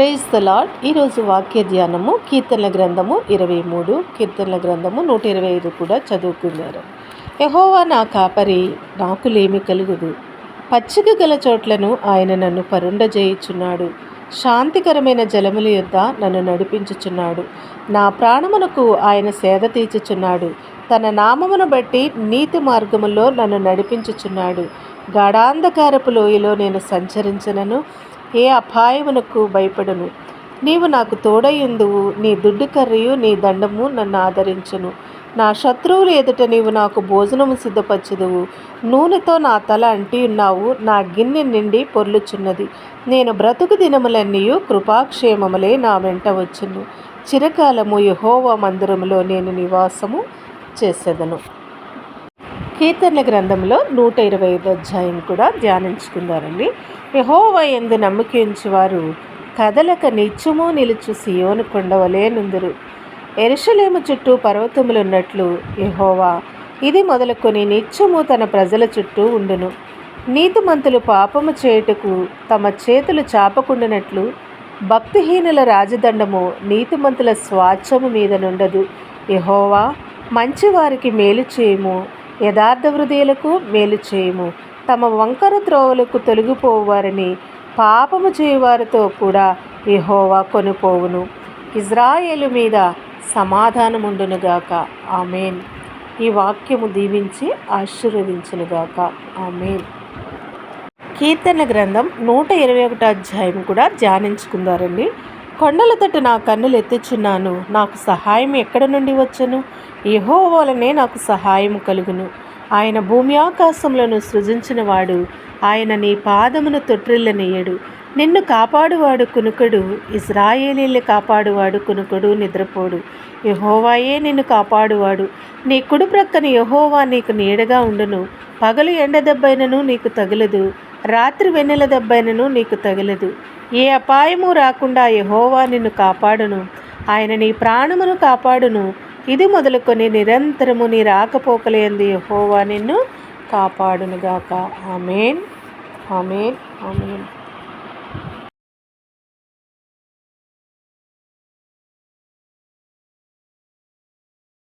Praise the lord ఈరోజు వాక్య ధ్యానము కీర్తనల గ్రంథము ఇరవై మూడు కీర్తనల గ్రంథము నూట ఇరవై ఐదు కూడా చదువుకున్నారు. యహోవా నా కాపరి నాకు లేమి కలుగుదు. పచ్చిక గల చోట్లను ఆయన నన్ను పరుండజేయుచున్నాడు. శాంతికరమైన జలముల యొద్ద నన్ను నడిపించుచున్నాడు. నా ప్రాణమునకు ఆయన సేద తీర్చుచున్నాడు. తన నామమును బట్టి నీతి మార్గములో నన్ను నడిపించుచున్నాడు. గాఢాంధకారపు లోయలో నేను సంచరించనను. ఏ అపాయమునకు భయపడను? నీవు నాకు తోడయ్యుందువు నీ దుడ్డు కర్రయు నీ దండము నన్ను ఆదరించును. నా శత్రువులు ఎదుట నీవు నాకు భోజనము సిద్ధపరచుదువు. నూనెతో నా తల అంటి ఉన్నావు నా గిన్నె నిండి పొర్లుచున్నది. నేను బ్రతుకు దినములన్నీ కృపాక్షేమములే నా వెంట వచ్చును. చిరకాలము యహోవ మందిరములో నేను నివాసము చేసేదను. కీర్తనల గ్రంథంలో నూట ఇరవై ఐదు అధ్యాయం కూడా ధ్యానించుకున్నారండి యహోవా ఎందు నమ్మకించి వారు కదలక నిత్యము నిలుచు సియోను కొండవలే నుందురు. ఎరుషలేము చుట్టూ పర్వతములున్నట్లు యహోవా ఇది మొదలుకొని నిత్యము తన ప్రజల చుట్టూ ఉండును. నీతిమంతులు పాపము చేయుటకు తమ చేతులు చాపకుండినట్లు భక్తిహీనుల రాజదండము నీతిమంతుల స్వాచ్ఛము మీద నుండదు. యహోవా మంచివారికి మేలు చేయము. యథార్థ హృదయులకు మేలు చేయము. తమ వంకర త్రోవలకు తొలగిపోవారని పాపము చేయువారితో కూడా యహోవా కొనుపోవును. ఇజ్రాయేలు మీద సమాధానముండునుగాక. ఆమెన్. ఈ వాక్యము దీవించి ఆశీర్వదించునుగాక. ఆమెన్. కీర్తన గ్రంథం నూట ఇరవై ఒకటో అధ్యాయం కూడా ధ్యానించుకుందారండి. కొండల తట్టు నా కన్నులు ఎత్తుచున్నాను. నాకు సహాయం ఎక్కడ నుండి వచ్చను? ఏహో వలనే నాకు సహాయం కలుగును. ఆయన భూమి ఆకాశములను సృజించినవాడు. ఆయన నీ పాదమును తొట్రిల్లనియడు. నిన్ను కాపాడువాడు కునుకడు. ఇజ్రాయేలీలు కాపాడువాడు కునుకడు నిద్రపోడు. యహోవాయే నిన్ను కాపాడువాడు. నీ కుడి ప్రక్కన యహోవా నీకు నీడగా ఉండును. పగలు ఎండ దెబ్బైనను నీకు తగలదు. రాత్రి వెన్నెల దెబ్బైనను నీకు తగలదు. ఏ అపాయము రాకుండా యహోవా నిన్ను కాపాడును. ఆయన నీ ప్రాణమును కాపాడును. ఇది మొదలుకొని నిరంతరము నీ రాకపోకలేంది యహోవా నిన్ను కాపాడునుగాక. ఆమెన్. ఆమెన్. ఆమెన్.